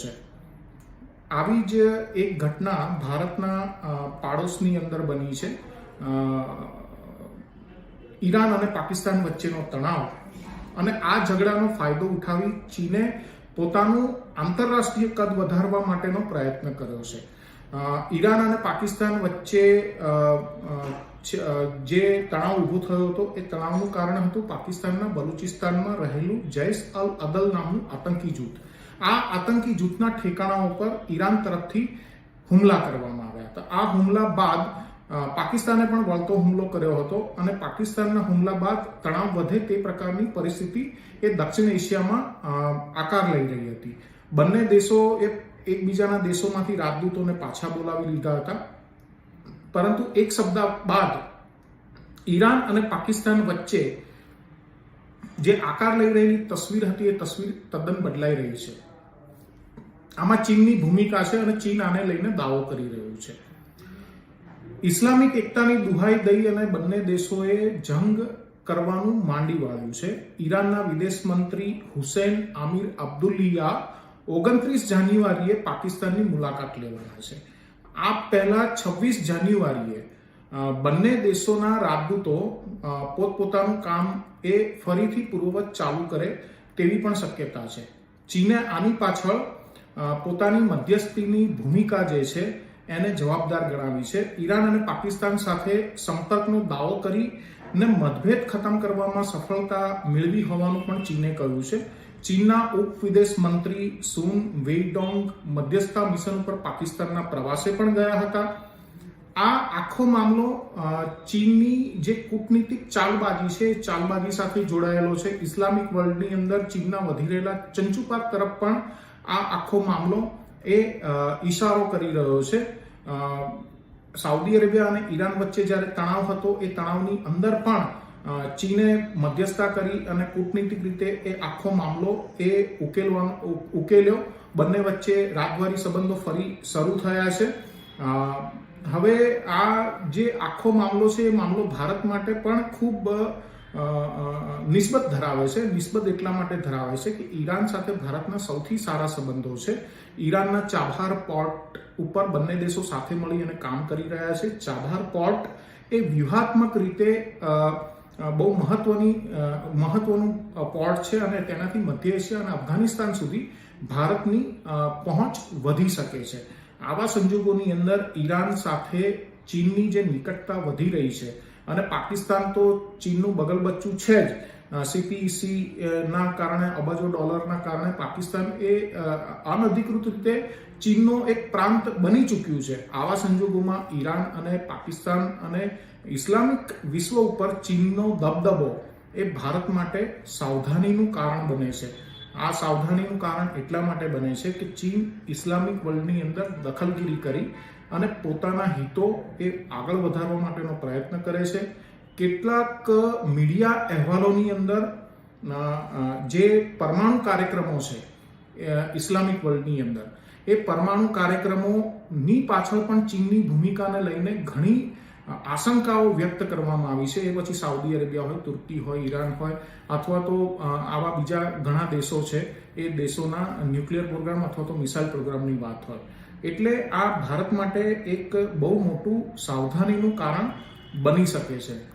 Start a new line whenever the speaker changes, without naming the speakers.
છે. આવી જ એક ઘટના ભારતના પાડોશની અંદર બની છે. ઈરાન અને પાકિસ્તાન વચ્ચેનો તણાવ અને આ ઝઘડાનો ફાયદો ઉઠાવી ચીને પોતાનું આંતરરાષ્ટ્રીય કદ વધારવા માટેનો પ્રયત્ન કર્યો છે. ઈરાન અને પાકિસ્તાન વચ્ચે જે તણાવ ઊભો થયો હતો, એ તણાવનું કારણ હતું પાકિસ્તાનના બલુચિસ્તાનમાં રહેલું જૈશ અલ અદલ નામનું આતંકી જૂથ. આ આતંકી જૂથના ઠેકાણાઓ પર ઈરાન તરફથી હુમલા કરવામાં આવ્યા હતા. આ હુમલા બાદ પાકિસ્તાને પણ વળતો હુમલો કર્યો હતો અને પાકિસ્તાનના હુમલા બાદ તણાવ વધે તે પ્રકારની પરિસ્થિતિ એ દક્ષિણ એશિયામાં આકાર લઈ રહી હતી. બંને દેશો એ એકબીજાના દેશોમાંથી રાજદૂતોને પાછા બોલાવી લીધા હતા. પરંતુ એક સપ્તાહ બાદ ઈરાન અને પાકિસ્તાન વચ્ચે જે આકાર લઈ રહેલી તસવીર હતી એ તસવીર તદ્દન બદલાઈ રહી છે. આમાં ચીનની ભૂમિકા છે અને ચીન આને લઈને દાવો કરી રહ્યું છે. ઇસ્લામિક એકતાની દુહાઈ દઈ અને બંને દેશોએ જંગ કરવાનું માંડી વાળ્યું છે. ઈરાનના વિદેશ મંત્રી હુસેન આમિર અબ્દુલિયા ઓગણત્રીસ જાન્યુઆરીએ પાકિસ્તાનની મુલાકાત લેવાના છે. આ પહેલા છવ્વીસ જાન્યુઆરીએ બંને દેશોના રાજદૂતો પોતપોતાનું કામ એ ફરીથી પૂર્વવત ચાલુ કરે તેવી પણ શક્યતા છે. ચીને આની પાછળ પોતાની મધ્યસ્થીની ભૂમિકા જે છે, એને જવાબદાર ગણાવી છે. ઈરાન અને પાકિસ્તાન સાથે સંપર્કનો દાવો કરી ને મતભેદ ખતમ કરવામાં સફળતા મેળવી હોવાનું પણ ચીને કહ્યું છે. ચીનના ઉપ વિદેશ મંત્રી સુન વેઇડોંગ મધ્યસ્થતા મિશન ઉપર પાકિસ્તાનના પ્રવાસે પણ ગયા હતા. આ આખો મામલો ચીનની જે કૂટનીતિક ચાલબાજી છે ચાલબાજી સાથે જોડાયેલો છે. ઇસ્લામિક વર્લ્ડની અંદર ચીનના વધી રહેલા ચંચુપાત તરફ પણ આ આખો મામલો એ ઇશારો કરી રહ્યો છે. સાઉદી અરેબિયા અને ઈરાન વચ્ચે જ્યારે તણાવ હતો, એ તણાવની અંદર પણ ચીને મધ્યસ્થતા કરી અને કૂટનીતિક રીતે એ આખો મામલો એ ઉકેલવાનો ઉકેલ્યો. બંને વચ્ચે રાજવારી સંબંધો ફરી શરૂ થયા છે. હવે આ જે આખો મામલો છે, એ મામલો ભારત માટે પણ ખૂબ નિસ્બત ધરાવે છે. નિસ્બત એટલા માટે ધરાવે છે કે ઈરાન સાથે ભારતના સૌથી સારા સંબંધો છે. ઈરાનના ચાબહાર પોર્ટ ઉપર બંને દેશો સાથે મળી અને કામ કરી રહ્યા છે. ચાબહાર પોર્ટ એ વ્યૂહાત્મક રીતે બહુ મહત્વની મહત્વનું પોર્ટ છે અને તેનાથી મધ્ય એશિયા અને અફઘાનિસ્તાન સુધી ભારતની પહોંચ વધી શકે છે. આવા સંજોગોની અંદર ઈરાન સાથે ચીનની જે નિકટતા વધી રહી છે અને પાકિસ્તાન તો ચીનનું બગલ બચ્ચું છે જ. સીપીસી ના કારણે, અબજો ડોલરના કારણે પાકિસ્તાન એ અનધિકૃત રીતે ચીનનો એક પ્રાંત બની ચૂક્યું છે. આવા સંજોગોમાં ઈરાન અને પાકિસ્તાન અને ઇસ્લામિક વિશ્વ ઉપર ચીનનો દબદબો એ ભારત માટે સાવધાનીનું કારણ બને છે. આ સાવધાનીનું કારણ એટલા માટે બને છે કે ચીન ઇસ્લામિક વર્લ્ડની અંદર દખલગીરી કરી અને પોતાના હિતો એ આગળ વધારવા માટેનો પ્રયત્ન કરે છે. કેટલાક મીડિયા અહેવાલોની અંદર જે પરમાણુ કાર્યક્રમો છે ઇસ્લામિક વર્લ્ડની અંદર, એ પરમાણુ કાર્યક્રમોની પાછળ પણ ચીનની ભૂમિકાને લઈને ઘણી આશંકાઓ વ્યક્ત કરવામાં આવી છે. એ પછી સાઉદી અરેબિયા હોય, તુર્કી હોય, ઈરાન હોય, અથવા તો આવા બીજા ઘણા દેશો છે, એ દેશોના ન્યુક્લિયર પ્રોગ્રામ અથવા તો મિસાઇલ પ્રોગ્રામની વાત હોય. એટલે આ ભારત માટે એક બહુ મોટું સાવધાનીનું કારણ બની શકે છે.